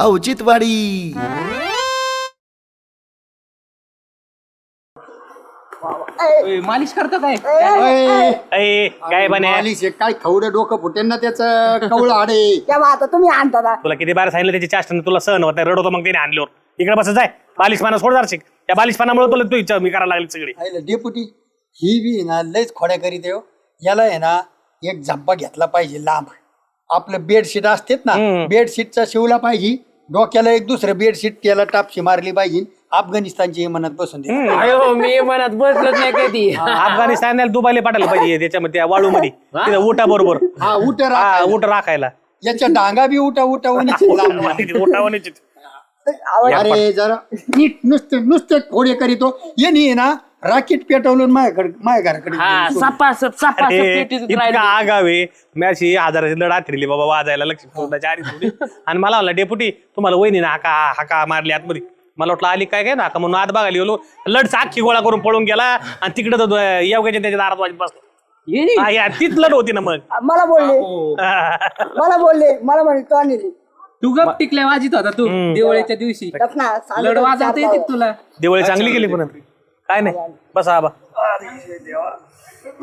औचित्यवाडी। मालिश करतो काय? अय काय बने? मालिश काय खवडं डोकं फुटेल ना त्याचं? कवळ आडे. तेव्हा आता तुम्ही आणता ना. तुला किती बार सांगितलं त्याची चाष्ट तुला सहन होत नाही रडवतो मग त्याने आणल्यावर. इकडे बस जाय. बालिश पाना सोड जारशिक त्या बालिश पानामुळे तुला तू इच्छा मी करायला लागली सगळी. डेपुटी ही बी आहे ना लयच खोड्या करीत आहे हो. याला आहे ना एक झब्बा घेतला पाहिजे लांब. आपलं बेडशीट असतेत ना. बेडशीटचा शिवला पाहिजे. डोक्याला एक दुसरं बेडशीट त्याला टापशी मारली पाहिजे. अफगाणिस्तानची म्हणत बसून दे अयो मी मनात बसलोच नाही कधी. अफगाणिस्तान दुबाईला पाठायला पाहिजे त्याच्यामध्ये त्या वाळू मध्ये तिथं उठा बरोबर. हा उठ हा उठ राखायला. याच्या डांगा बी उठा उठा उन्हीची लांब उठावण्याची अरे जरा नीट नुसते नुसते खोडे करीतो ये नाही ना राकेट पेटवलं माझ्याकडे माझ्या घराकडे हा सपासप सपासप अरे, पेटीत इतका राहिलं. आगावे मी अशी लढा फिरली बाबा वाजायला लक्ष ठेवण्याच्या आधी थोडी आणि मला म्हणला डेपुटी तुम्हाला वहिनी ना हाका हाका मारली आतमध्ये. मला वाटलं आली काय काय ना का म्हणून आत बघायला गेलो. लढ अख्खी गोळा करून पळून गेला आणि तिकडे तो येवग्याच्या त्याच्या दारात वाजत बसला. हा, या, तीच लढ होती ना मग. मला बोलले. मला बोलले मला म्हणे तो आणि तू गप टिकल्या वाजित होता तू दिवाळीच्या दिवशी. लढ वाजवता येते तुला? दिवाळी चांगली गेली पण काय नाही. बसा आबा.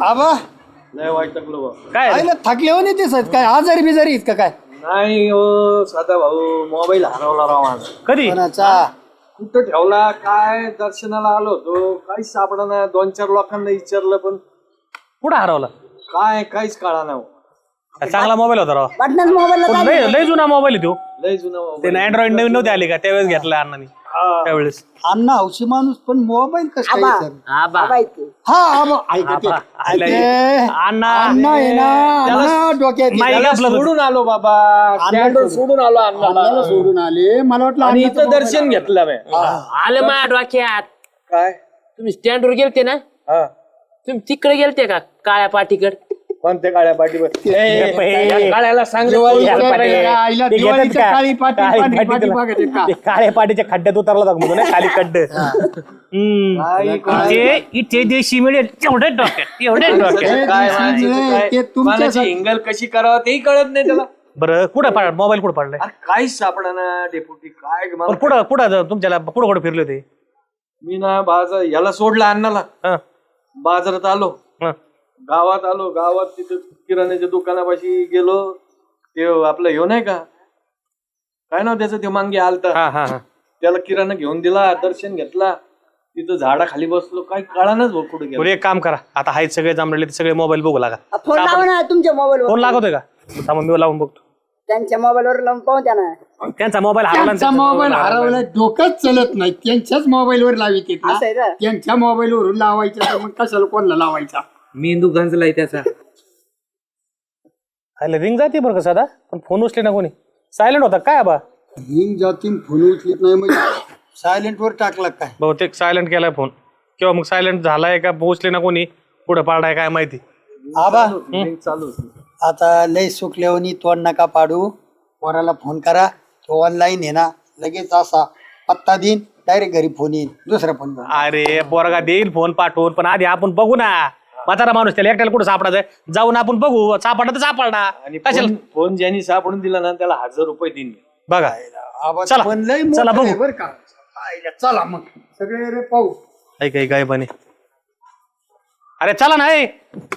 आबा. काय आईला थकले हो नाही दिसत काय? आजारी बिजारी आहेत का काय? नाही हो सदा भाऊ मोबाईल हरवला राव माझा. कधी? कोणाचा? कुठं ठेवला? काय? दर्शनाला आलो होतो. काहीच सापडा दोन चार लोकांना विचारलं पण. कुठं हरवला? काय? काहीच कळा नाही. चांगला मोबाईल होता राव. पण लय लय जुना मोबाईल आहे तो. लय जुनं ते अँड्रॉइड नवीन नव्हते आले का? त्यावेळेस घेतला अण्णांनी. त्यावेळेस. अण्णा हौशी माणूस पण मोबाईल कसं काय आबा. विचारलं? आबा. बाबा इथे. हा आबा. ऐक ते, आबा, ऐक ते. अण्णा. अण्णा आहे ना. अण्णा डोक्यात माईक त्याला आपलं सोडून आलो बाबा. स्टँडवर सोडून. आलो अण्णाला. अण्णाला सोडून आले. मला वाटलं आणि अण्णाचं इथं मोबाईल दर्शन घेतलं मी. आलं माझ्या डोक्यात. काय? तुम्ही स्टँडवर गेलते ना? हा. तुम्ही तिकडे गेलते का? काळ्या पाठीकड? कोणत्या काळ्या ए, काळ्याला सांग दिवाळीच्या काळ्या? काळी काळी पाटीच्या खड्ड्यात उतरला जातो म्हणून खाली खड्ड. हम्म. इथे इथे देशी मिळेल. तेवढे डोक्यात एवढे काय काय? कोणाची हिंगल कशी करावं तेही कळत नाही त्याला. बरं कुठं पड मोबाईल कुठं पडलाय? काहीच सापडा ना डेपुटी काय कुठं कुठं तुमच्याला कुठं कुठं फिरले होते मी ना बाजार याला सोडलं अण्णाला हं, बाजारात आलो. हं. गावात आलो गावात तिथे किराण्याच्या दुकानापाशी गेलो. ते आपलं ह्यो नाही का? काय नाव त्याचं? ते मांगे आलता. हा हा हा. त्याला किराणा घेऊन दिला दर्शन घेतला. तिथं झाडाखाली बसलो. काही कळानच भाऊ कुठे गेलो. बरं एक काम करा. आता आहेत सगळे जमलेले ते सगळे मोबाईल बघू लागा. फोन लावा ना तुमच्या मोबाईलवर फोन लागतोय का? थांबा मी लावून बघतो. त्यांच्या मोबाईलवर लावून पाहू द्या ना त्यांचा मोबाईल हरवला त्यांचा मोबाईल हरवला डोकंच चलत नाही. त्यांच्याच मोबाईलवर लावित येत ना. असं आहे का? त्यांच्या मोबाईलवरून लावायचा तर मग कशाला कोणाला लावायचा? मेंदू गंजलाय त्याचा. खायला रिंग जाते बरं का साधा? पण फोन उचले ना कोणी? सायलेंट होता काय बा हिंग जातीन फोन उचलीत नाही म्हणजे सायलेंट वर टाकला काय? बहुतेक सायलेंट केलाय फोन. किंवा मग सायलेंट झालाय का पोहोचले ना कोणी पुढे पाडाय काय माहिती? आबा चालू होती. आता लय सुकल्यावनी तोंड नका पाडू. पोराला फोन करा. तो ऑनलाईन आहे ना लगेच असा पत्ता देईन डायरेक्ट घरी फोन येईन दुसरा फोन अरे पोरगा देईल फोन पाठवून पण आधी आपण बघू ना. म्हातारा माणूस त्याला एकट्याला कुठं सापडायचं? जाऊन आपण बघू सापडा तर सापडला. आणि कशाला? फोन- फोन ज्यांनी सापडून दिला ना त्याला हजार रुपये देईन मी. बघा. आबा चला. पण लय चला आहे बघू. बरं का. चला मग. सगळे रे पाहू. ऐक ऐक काय बने अरे चला ना ए.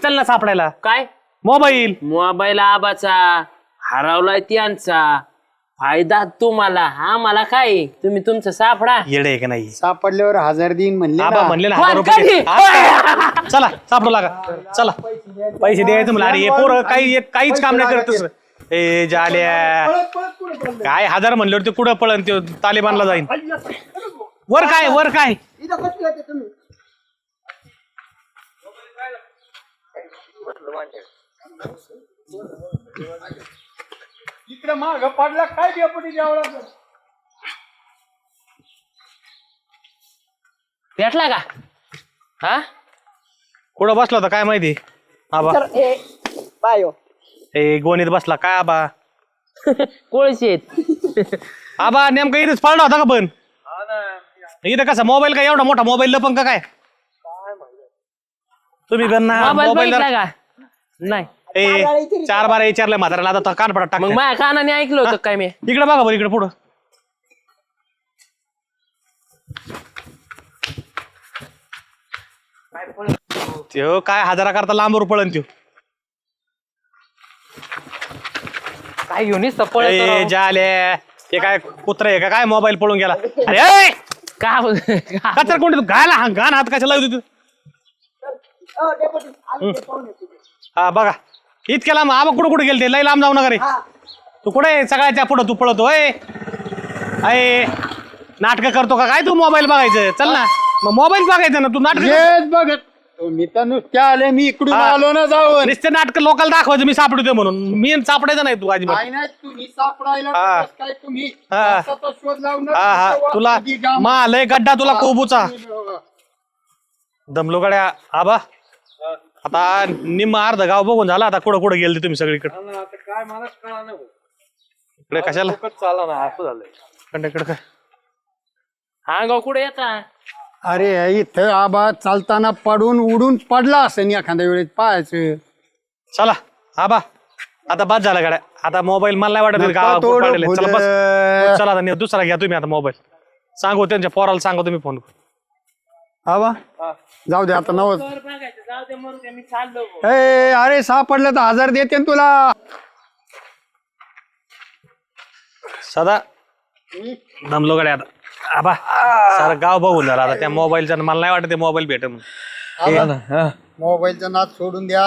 चल ना सापडायला. काय? मोबाईल. मोबाईल आबाचा हरवलाय त्यांचा. फायदा तुम्हाला. हा मला काय? तुम्ही तुमचं सापडा. येडे आहे का नाही? सापडल्यावर हजार देईन म्हणले आबा ना. म्हणले ना हजार रुपये? दे. हा? चला सापडू लागा. चला. पैसे द्यायचं म्हणलं. अरे हे पोरं काही एक काहीच काम नाही करत दुसरं. ए जाल्या. काय हजार म्हणल्यावर ते कुठं पळन? ते तालिबानला जाईन. वर काय? वर काय? इकडे माग पडला काय डेपुटी द्यावं भेटला का? हा? कुठं बसला होता काय माहिती? आबा. तर ए गोणीत बसला काय आबा? कोळशेत आबा नेमकं इथेच पळला होता का पण? इथं कसा मोबाईल काय एवढा मोठा मोबाईल लपंग का काय? तुम्ही ना मोबाईल मोबाईल बघितला का? नाही. ए चार बारा विचारलं म्हाताऱ्याला आता तर कान पडा मग माझ्या कानाने ऐकलं होतं काय मी? इकडे बघा बरं इकडे पुढं. त्यो काय हजारा करता लांबवर पळण त्यो. काय घेऊन सपळ तपळ जाले. ते काय कुत्र आहे काय मोबाईल पळून गेला? अरे काय का कचरा कोणती हा घाण हात कशा लावतो तू? हा बघा. इतक्या लांब आबा कुठं कुठे गेलते? लय लांब जाऊ नका रे. तू कुठे सगळ्याच्या पुढं तू पळतो अय अय नाटक करतो का? काय तू मोबाईल बघायचं? चल ना. मग मोबाईल बघायचं ना? तू नाटक हेच बघत मी तर नुसत्या आले मी इकडून हा. आलो ना जाऊन. नुसते नाटक लोकांना दाखवायचं मी सापडतोय म्हणून. मी सापडायचं नाही तू अजिबात. नाही तुम्ही सापडायला हा. कसं काय तुम्ही? हा. शोध हा हा. तुला. मा लय गड्डा तुला कोबूचा. दमलो गड्या. आबा. आता निम्म अर्ध गाव बघून झाला आता कुठं कुठं गेलते तुम्ही सगळीकडे? आता काय मलाच कळा नाही इकडे कशाला? चाला ना असं झालंय. इकडे काय? हा गाव कुठे येता? अरे इथं आबा चालताना पडून उडून पडला असं एखाद्या वेळेस पाहायचं. चला आबा आता बाद झाला गाड्या. आता मोबाईल मला नाही वाटत नका गावात तोडू पडलेले. चला बस. फुलं. चला आता नि- दुसरा घ्या तुम्ही आता मोबाईल सांगू त्यांच्या पोराला सांगू तुम्ही फोन आबा जाऊ दे आता नवस. बघायचं जाऊ दे मरू दे मी चाललो ए अरे सापडलं तर हजार देते ना तुला. सदा. दमलो गड्या आता. आबा सारं गाव बघून झालं आता त्या मोबाईलच्या मला नाही वाटत ते मोबाईल भेट म्हणून. मोबाईलचा नाद सोडून द्या.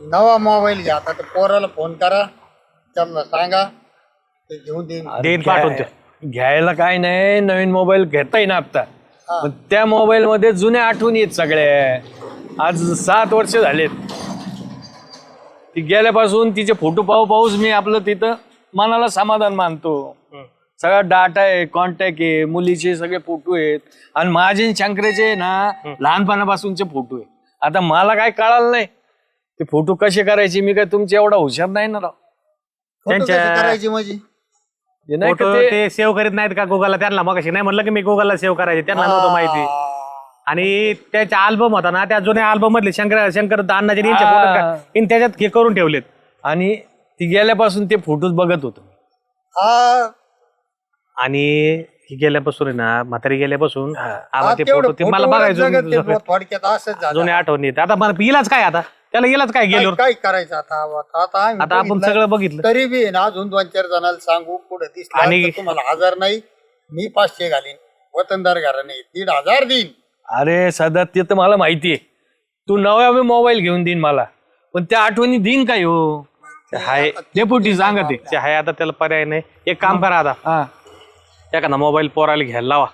नवा मोबाईल घ्या. आता त्या पोराला फोन करा. त्यांना सांगा. ते घेऊन देईन. देईन पाठवून घ्यायला काय नाही. नवीन मोबाईल घेता येईना आता. पण त्या मोबाईल मध्ये जुन्या आठवणी आहेत सगळ्या. आज सात वर्ष झालेत. ती गेल्यापासून तिचे फोटो पाहू पाहूच मी आपलं तिथं मनाला समाधान मानतो. सगळा डाटा आहे कॉन्टॅक्ट आहे मुलीचे सगळे फोटो आहेत. आणि माझे आणि शंकरेचे ना लहानपणापासूनचे फोटो आहे आता मला काय कळालं नाही. ते फोटो कसे करायचे मी काय तुमचे एवढा हुशार नाही ना राव. फोटो कसे त्यांच्या- करायची माझी हे नाही का फोटो ते- ते सेव्ह करीत नाहीत का गुगलला? त्यांना मग नाही म्हणलं की मी गुगलला सेव्ह करायचे त्यांना नव्हतं माहिती. आणि त्याच्या अल्बम होता ना त्या जुन्या अल्बम मधले शंकर शंकर हा. photo का- त्यांनी त्याच्यात हे करून ठेवलेत. आणि ती गेल्यापासून ते फोटोज बघत होतो हा. आणि हे गेल्यापासून आहे ना म्हातारी गेल्यापासून आम्हाला हा, ते तेवढं फोटो ते मला फोटोवरच जगत ते बघायचं बुवा, थोडक्यात असंच झालं. जुन्या आठवणी. आता मला इलाज काय आता? त्याला इलाज काय गेल्यावर? काय करायचं आता आता आता आम्ही आता आपण बघितलं. सगळं बघितलं. तरी बी ना अजून दोन चार जणांना सांगू पुढे दिसलं आणि- तर तुम्हाला हजार नाही मी पाचशे घालीन. वतनदार घराने दीड हजार देईन. अरे सदा ते तर मला माहिती आहे. तू नव्या मोबाईल घेऊन देईन मला. पण त्या आठवणी देईन काय हो? हाय डेपुटी सांगा ते ते हाय आता त्याला पर्याय नाही. एक काम करा आता. हा. एखादा मोबाईल पोराला घ्यायला लावा.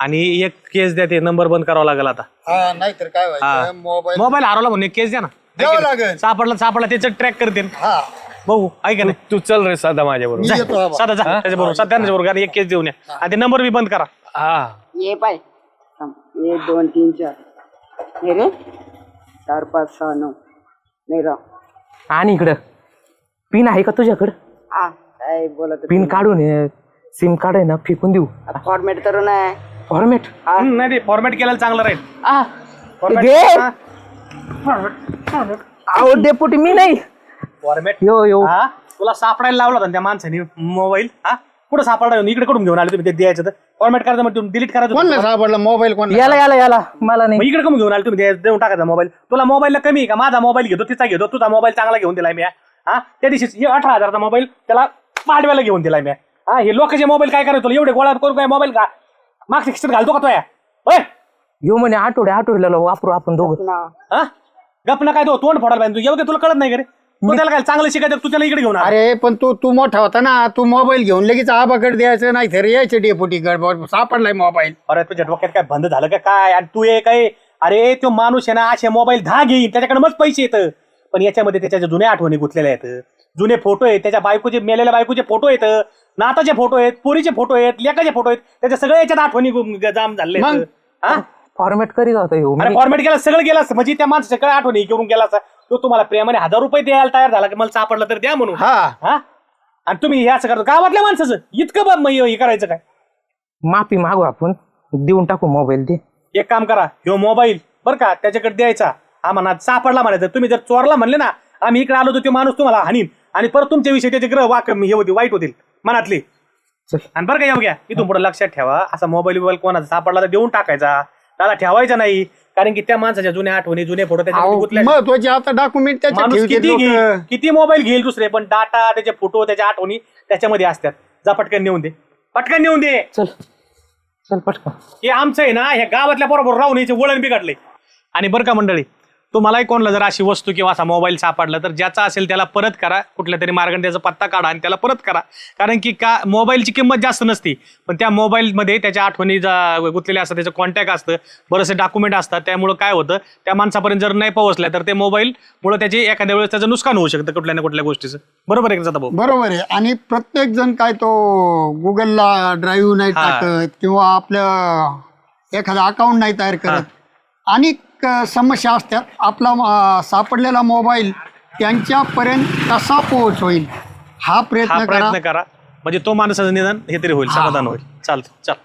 आणि एक केस द्या ते नंबर बंद करावा लागेल आता. हा नाहीतर काय हा. व्हायचं मोबाईल मोबाईल हरवला म्हणून एक केस द्या ना. द्यावं लागेल. सापडला सापडला त्याचं ट्रॅक करते हा. बघू ऐका नाही तू चल रे सदा माझ्या मी बरोबर येतो बाबा. साधा जा त्याच्या बरोबर साधा एक केस देऊन या. आणि ते नंबर बी बंद करा. हा. ये पाय. थांब. एक दोन तीन चार. हे रे. चार पाच सहा नऊ. नाही राव. आणि इकडं. पिन आहे का तुझ्याकडं? हा. काय बोलत पिन काढून सिम कार्ड आहे ना फेकून देऊ. फॉर्मॅट करू ना फॉर्मेट नाही ते फॉर्मॅट केलेलं चांगलं राहील. Format- घे. अहो डेपुटी मी नाही. फॉर्मॅट यो यो. हा? तुला सापडायला लावला होता ना त्या माणसाने मोबाईल हा? कुठं सापडा इकडे कडून घेऊन आले तुम्ही? ते द्यायचं तर. फॉर्मॅट करायचं मग तुम्ही डिलीट करायचं कोणला सापडला? मोबाईल कोणला? याला याला याला. मला मग नाही इकडे कमी घेऊन आले तुम्ही? देऊन टाकायचा मोबाईल तुला मोबाईलला कमी आहे का? माझा मोबाईल घेतो तिचा घेतो. तुझा मोबाईल चांगला घेऊन दिलाय मी हा? त्या दिवशी हे अठरा हजारचा मोबाईल त्याला पाडव्याला घेऊन दिलाय मी हा? हे लोकांचे मोबाईल काय करायचं तुला? एवढे गोळा करू काय मोबाईल का? मागच्या खिशात घालतो का तो या? होय? यो म्हणे आठवडे आठवड्याला वापरू आपण दोघं. हा? गपना काय तो तोंड फोडायला पाहिजे. तू एवढं तुला कळत नाही का रे? तू त्याला काय चांगलं शिकायचं तू त्याला इकडे घेऊन. अरे पण तू तू मोठा होता ना तू मोबाईल घेऊन लगेच आबाकडे द्यायचं नाही तर यायचे डेपुटी गडबड सापडलाय मोबाईल अरे तुझ्या डोक्यात काय बंद झालं का काय? आणि तू एक काय अरे तो माणूस आहे ना असे मोबाईल दहा घेईन त्याच्याकडे मग पैसे येतं. पण याच्यामध्ये त्याच्या ज्या जुन्या आठवणी गुंतलेल्या आहेत जुने फोटो आहेत त्याच्या बायकोचे मेलेल्या बायकोचे फोटो आहेत नाताचे फोटो आहेत पोरीचे फोटो आहेत लेकाचे फोटो आहेत त्याच्या सगळ्या याच्यात आठवणी गु- जाम झाले मग? हा? फॉर्मॅट करीत होता यो अरे फॉर्मॅट केला सगळं गेला असतं. म्हणजे त्या माणसाच्या सगळ्या आठवणी करून गेला असता. तो तुम्हाला प्रेमाने हजार रुपये द्यायला तयार झाला की मला सापडलं तर द्या म्हणून. हा. हा? आणि तुम्ही हे असं करतो. गावातल्या माणसाचं. इतकं बा- मग हे करायचं काय? माफी मागू आपण. देऊन टाकू मोबाईल दे एक काम करा. ह्यो मोबाईल बर का त्याच्याकडे द्यायचा. हा म्हणा सापडला म्हणायचं. तुम्ही जर चोरला म्हणले ना आम्ही इकडे आलो तर तो माणूस तुम्हाला हानीन. आणि परत तुमच्या विषयी त्याचे ग्रह वाक हे होतील वाईट होतील. मनातले. चल. आणि बरं का येऊ घ्या. इथून पुढे लक्षात ठेवा. असा मोबाईल बिबाईल कोणाचा सापडला तर देऊन टाकायचा. त्याला ठेवायचा नाही. कारण की त्या माणसाच्या जुन्या आठवणी जुने फोटो. महत्त्वाचे आता डॉक्युमेंट त्याच्यात माणूस ठेवतात किती लोकं. किती मोबाईल घेईल दुसरे पण डाटा त्याचे फोटो त्याच्या आठवणी त्याच्यामध्ये असतात. जा पटकन नेऊन दे. पटकन नेऊन दे. चल चल पटकन. हे आमचं आहे ना ह्या गावातल्या बरोबर राहून याचे वळण बिघडले आणि बरं का मंडळी तुम्हालाही कोणला जर अशी वस्तू किंवा असा मोबाईल सापडला तर ज्याचा असेल त्याला परत करा. कुठल्या तरी मार्गाने त्याचा पत्ता काढा आणि त्याला परत करा. कारण की का मोबाईलची किंमत जास्त नसती. पण त्या मोबाईलमध्ये त्याच्या आठवणी जा- गुंतलेल्या असतात त्याचं कॉन्टॅक्ट असतं बरेचसे डॉक्युमेंट असतात. त्यामुळं काय होतं त्या माणसापर्यंत जर नाही पोहोचल्या तर ते मोबाईलमुळे त्याचे एखाद्या वेळेस त्याचं नुकसान होऊ शकतं कुठल्या ना कुठल्या गोष्टीचं. बरोबर आहे भाऊ बरोबर आहे. आणि प्रत्येक जण काय तो गुगलला ड्राईव्ह नाही. टाकत किंवा आपलं एखादा अकाउंट नाही तयार करत. अनेक समस्या असतात आपला सापडलेला मोबाईल त्यांच्यापर्यंत कसा पोहोच होईल हा प्रयत्न करा. प्रयत्न करा. म्हणजे तो माणसाचं निदान हे तरी होईल. समाधान होईल. चालतं चल.